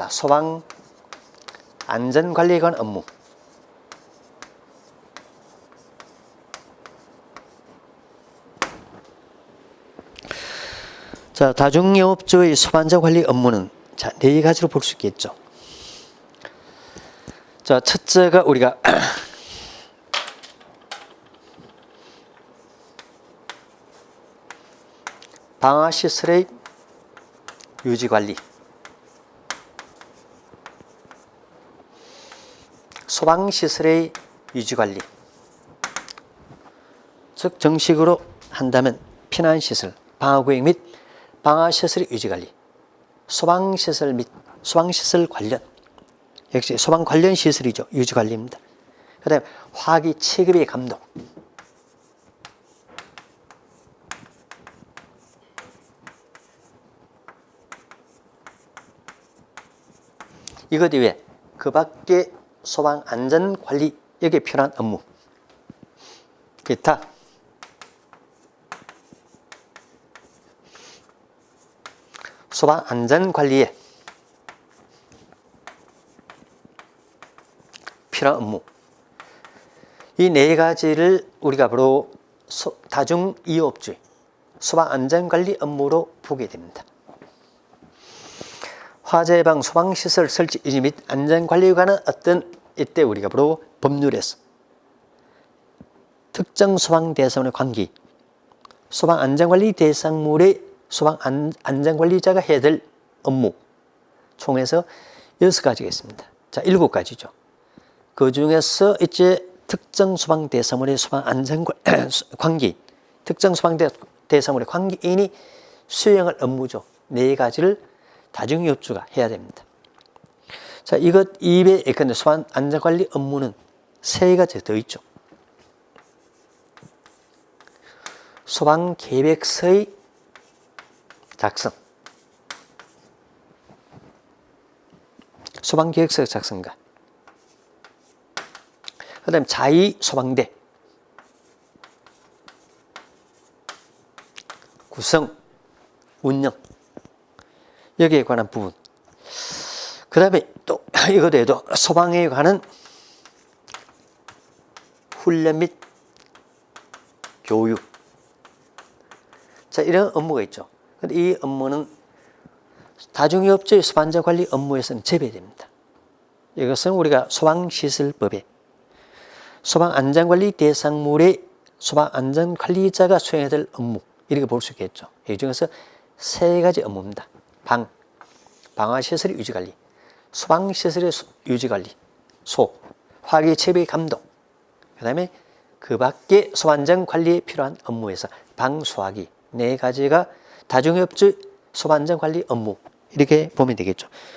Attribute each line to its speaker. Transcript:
Speaker 1: 자, 소방 안전 관리에 관한 업무. 자, 다중영업조의 소방안전 관리 업무는 자, 네 가지로 볼 수 있겠죠. 자, 첫째가 우리가 방화 시설의 유지 관리. 소방 시설의 유지 관리. 즉 정식으로 한다면 피난 시설, 방화 구역 및 방화 시설의 유지 관리. 소방 시설 및 소방 시설 관련 역시 소방 관련 시설이죠. 유지 관리입니다. 그 다음에 화기 체급의 감독. 이것 이외에 그 밖에 소방 안전 관리 여기에 필요한 업무 기타 소방 안전 관리에 필요한 업무 이 네 가지를 우리가 바로 소- 다중 이업주의 소방 안전 관리 업무로 보게 됩니다. 화재 예방 소방 시설 설치 유지 및 안전 관리에 관한 어떤 이때 우리가 바로 법률에서 특정 소방 대상의 관계 소방 안전 관리 대상물의 소방 안, 안전 관리자가 해야 될 업무 총에서 여섯 가지가 있습니다. 자, 일곱 가지죠. 그 중에서 이제 특정 소방 대상물의 소방 안전 관- 관계 특정 소방 대, 대상물의 관계인이 수행할 업무죠. 네 가지를 다중이업주가 해야 됩니다. 자, 이것 입에 예컨대 소방 안전관리 업무는 세 가지 더 있죠. 소방 계획서의 작성, 소방 계획서 작성과 그 다음 자위 소방대 구성, 운영 여기에 관한 부분. 그 다음에 또 이것 외에도 소방에 관한 훈련 및 교육. 자, 이런 업무가 있죠. 근데 이 업무는 다중이업체의 소방안전 관리 업무에서는 제외됩니다. 이것은 우리가 소방시설법에 소방안전관리 대상물의 소방안전관리자가 수행해야 될 업무 이렇게 볼 수 있겠죠. 이 중에서 세 가지 업무입니다. 방, 방화시설의 유지관리, 소방시설의 수- 유지관리, 소, 화기체계 감독, 그 다음에 그 밖에 소방안전 관리에 필요한 업무에서 방, 소화기 네 가지가 다중협조 소방안전 관리 업무 이렇게 보면 되겠죠.